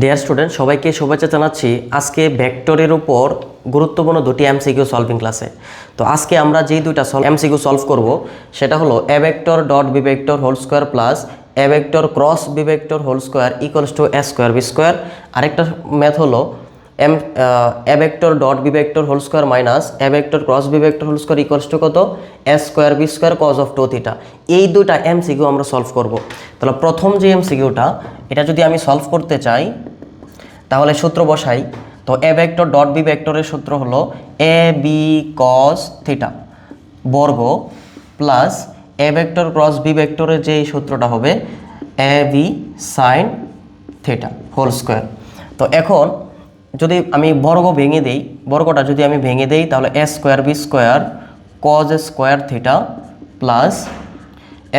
Dear student সবাইকে শুভেচ্ছা জানাচ্ছি। আজকে ভেক্টরের উপর গুরুত্বপূর্ণ দুটি এমসিকিউ সলভিং ক্লাসে তো আজকে আমরা যেই দুইটা এমসিকিউ সলভ করব, সেটা হলো A vector dot B vector whole square plus A vector cross B vector whole square equals to A square B square আরেকটা ম্যাথ হলো M A vector dot B vector whole square minus A vector cross B vector whole square equals to কত? A square B square cos of two theta এই দুইটা MCQ আমরা solve করব। তাহলে প্রথম যে এমসিকিউটা এটা যদি আমি সলভ করতে চাই, তাহলে সূত্র বসাই। তো এ ভেক্টর ডট বি ভেক্টরের সূত্র হলো এ বি কস থিটা বর্গ plus A vector cross B ভেক্টরের যে সূত্রটা হবে A B sine theta whole square তো এখন যদি আমি বর্গ ভেঙে দেই, বর্গটা যদি আমি ভেঙে দেই, তাহলে A square B square cos square theta plus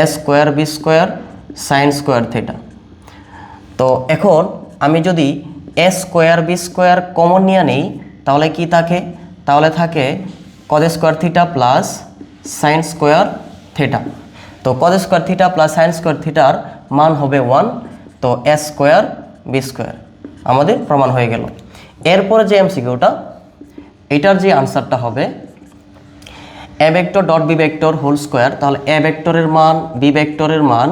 A square B square sine square theta তো এখন আমি যদি A square B square common নিয়ে নেই, তাহলে কি থাকে? তাহলে থাকে cos square theta plus sine square theta. তো cos square theta plus sine square থিটার মান হবে ওয়ান, তো এ স্কোয়ার বি স্কোয়ার আমাদের প্রমাণ হয়ে গেল। এরপরে যে এমসিকিউটা, এটার যে আনসারটা হবে A vector dot B vector whole square, তাহলে এ ভেক্টরের মান, বি ভেক্টরের মান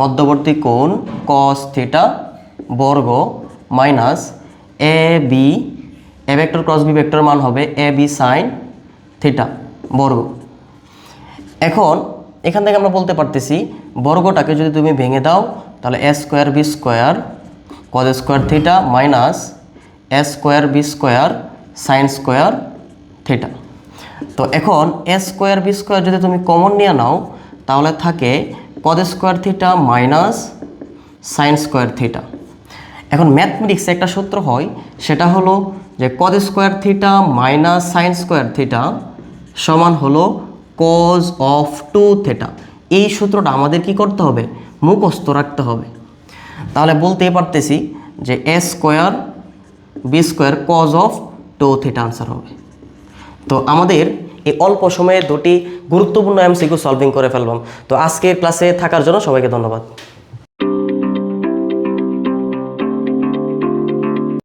মধ্যবর্তী কোণ কস থিটা বর্গ minus A B A vector cross B ভেক্টরের মান হবে এ বি সাইন থিটা বর্গ। এখন এখান থেকে আমরা বলতে পারতেছি বর্গটাকে যদি তুমি ভেঙে দাও, তাহলে A square B square cos square theta minus A square B square sine square theta তো এখন এ স্কোয়ার বি স্কোয়ার যদি তুমি কমন নিয়ে নাও, তাহলে থাকে cos square theta minus sine square theta. এখন ম্যাথমেটিক্সে একটা সূত্র হয়, সেটা হলো যে cos square theta minus sine square theta সমান হলো কজ অফ টু থিটা এই সূত্রটা আমাদের কি করতে হবে? মুখস্থ রাখতে হবে। তাহলে বলতেই পারতেছি যে A square B square cos of two theta answer হবে। তো আমাদের এই অল্প সময়ে দুটি গুরুত্বপূর্ণ এমসিকিউ সলভিং করে ফেললাম। তো আজকের ক্লাসে থাকার জন্য সবাইকে ধন্যবাদ।